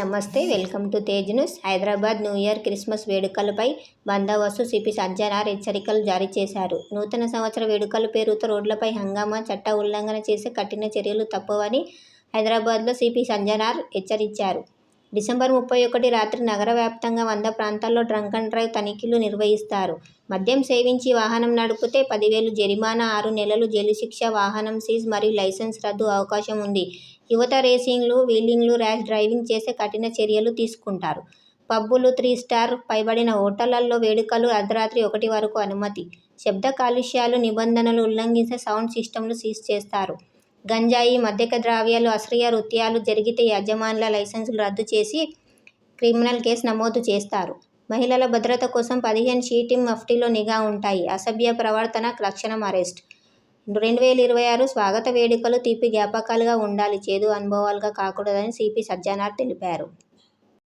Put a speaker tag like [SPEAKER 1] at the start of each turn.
[SPEAKER 1] నమస్తే welcome to Tej news. Hyderabad new year Christmas వేడుకలపై బందోబస్తు CP Sajjanar హెచ్చరికలు జారీ చేశారు. నూతన సంవత్సర వేడుకల పేరుతో రోడ్లపై హంగామా చట్ట ఉల్లంఘన చేసే కఠిన చర్యలు తప్పవని హైదరాబాద్లో సిపి సంజనార్ హెచ్చరించారు. డిసెంబర్ ముప్పై ఒకటి రాత్రి నగర వ్యాప్తంగా వంద ప్రాంతాల్లో డ్రంక్ అండ్ డ్రైవ్ తనిఖీలు నిర్వహిస్తారు. మద్యం సేవించి వాహనం నడిపితే పదివేలు జరిమానా ఆరు నెలలు జైలు శిక్ష వాహనం సీజ్ మరియు లైసెన్స్ రద్దు అవకాశం ఉంది. యువత రేసింగ్లు వీలింగ్లు ర్యాష్ డ్రైవింగ్ చేసే కఠిన చర్యలు తీసుకుంటారు. పబ్బులు త్రీ స్టార్ పైబడిన హోటళ్ళలో వేడుకలు అర్ధరాత్రి ఒకటి వరకు అనుమతి. శబ్ద కాలుష్యాలు నిబంధనలు ఉల్లంఘించే సౌండ్ సిస్టంలు సీజ్ చేస్తారు. గంజాయి మద్యక ద్రావ్యాలు అశ్రీయ నృత్యాలు జరిగితే యజమానుల లైసెన్సులు రద్దు చేసి క్రిమినల్ కేసు నమోదు చేస్తారు. మహిళల భద్రత కోసం పదిహేను షీటింగ్ మఫ్టీలో నిఘా ఉంటాయి. అసభ్య ప్రవర్తన లక్షణం అరెస్ట్. రెండు వేల ఇరవై ఆరు స్వాగత వేడుకలు తీపి జ్ఞాపకాలుగా ఉండాలి. చేదు అనుభవాలుగా కాకూడదని సిపి సజ్జనార్ తెలిపారు.